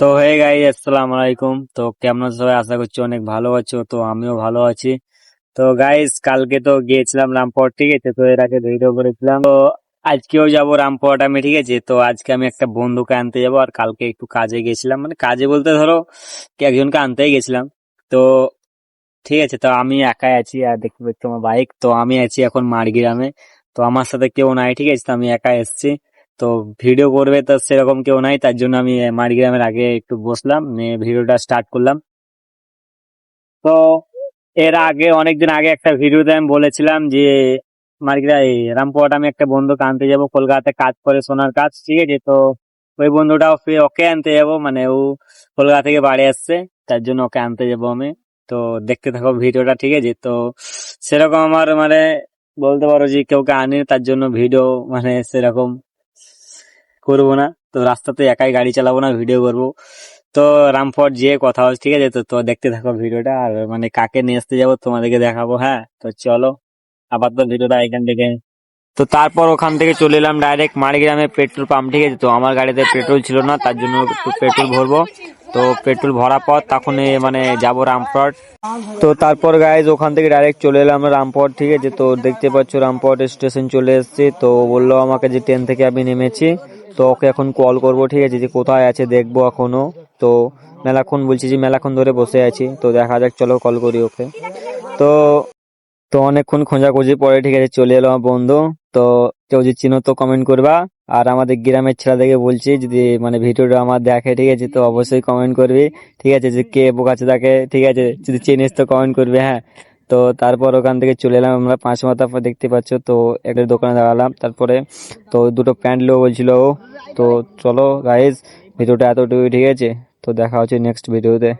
তো হয়ে গাই আসসালাম আলাইকুম। তো, কেমন সবাই? আশা করছি অনেক ভালো আছো। তো, আমিও ভালো আছি। তো গাইস কালকে তো গিয়েছিলাম রামপুর ঠিক আছে? তো, এর আগে ভিডিও করেছিলাম। তো, আজকেও যাব রামপুরহাট আমি, ঠিক আছে? তো, আজকে আমি একটা বন্ধুকে আনতে যাব আর কালকে একটু কাজে গেছিলাম। মানে কাজে বলতে ধরো একজনকে আনতেই গেছিলাম। তো, ঠিক আছে? তো, আমি একাই আছি আর দেখতে পাচ্ছি আমার বাইক তো, আমি আছি এখন মারগ্রামে তো, আমার সাথে কেউ নাই, ঠিক আছে? তো, আমি একা এসেছি। তো ভিডিও করবে তো সেরকম কেউ নাই, তার জন্য আমি মারিগ্রামের আগে একটু বসলাম, নিয়ে ভিডিওটা স্টার্ট করলাম। তো এর আগে, অনেকদিন আগে একটা ভিডিওতে আমি বলেছিলাম যে মারগ্রা এই রামপুরহাট আমি একটা বন্ধুকে আনতে যাব, কলকাতাতে কাজ করে, সোনার কাজ, ঠিক আছে? তো ওই বন্ধুটাও ওকে আনতে যাব মানে ও কলকাতা থেকে বাড়ি আসছে, তার জন্য ওকে আনতে যাব আমি। তো দেখতে থাকো ভিডিওটা, ঠিক আছে? তো সেরকম আমার মানে বলতে পারো যে কেউকে আনি তার জন্য ভিডিও মানে সেরকম করব না। তো রাস্তাতে একাই গাড়ি চালাবো না ভিডিও করব। তো রামপুরহাট যেয়ে কথা হচ্ছে ঠিক আছে? তো তো দেখতে থাকো ভিডিওটা। আর মানে কাকে নিয়ে আসতে যাব তোমাদেরকে দেখাবো হ্যাঁ? তো চলো আবার তো ভিডিওটা এখান থেকে। তো তারপর ওখান থেকে চলে এলাম ডাইরেক্ট মারিগ্রামে পেট্রোল পাম্প ঠিক আছে? তো আমার গাড়িতে পেট্রোল ছিল না, তার জন্য একটু পেট্রোল ভরবো। তো পেট্রোল ভরা পর তখন মানে যাব রামপুরহাট তো তারপর গাইজ ওখান থেকে ডাইরেক্ট চলে এলাম রামপুরহাট ঠিক আছে? তো দেখতে পাচ্ছ রামপুরহাট স্টেশন চলে এসেছি। তো বলল আমাকে যে ট্রেন থেকে আমি নেমেছি। তো ওকে এখন কল করব, ঠিক আছে? যে কোথায় আছে দেখব এখনও। তো মেলাক্ষণ বলছি যে মেলাক্ষণ ধরে বসে আছি, তো দেখা যাক, চলো কল করি ওকে। তো তো অনেকক্ষণ খোঁজাখুঁজি পরে, ঠিক আছে, চলে এলো আমার বন্ধু। তো কেউ যদি চিনো তো কমেন্ট করবা। আর আমাদের গ্রামের ছেলেদেরকে বলছি, যদি মানে ভিডিওটা আমার দেখে, ঠিক আছে, তো অবশ্যই কমেন্ট করবি। ঠিক আছে, যে কে বোকাচ্ছে তাকে ঠিক আছে, যদি চিনিস তো কমেন্ট করবি হ্যাঁ। তো তারপর ওখান থেকে চলে এলাম আমরা, পাঁচ মাথা দেখতে পাচ্ছ, তো একটা দোকানে দাঁড়ালাম। তারপরে তো দুটো প্যান্ট লো বলছিল তো চলো গাইজ ভিডিওটা এতটুকু ঠিক আছে? তো দেখা হচ্ছে নেক্সট ভিডিওতে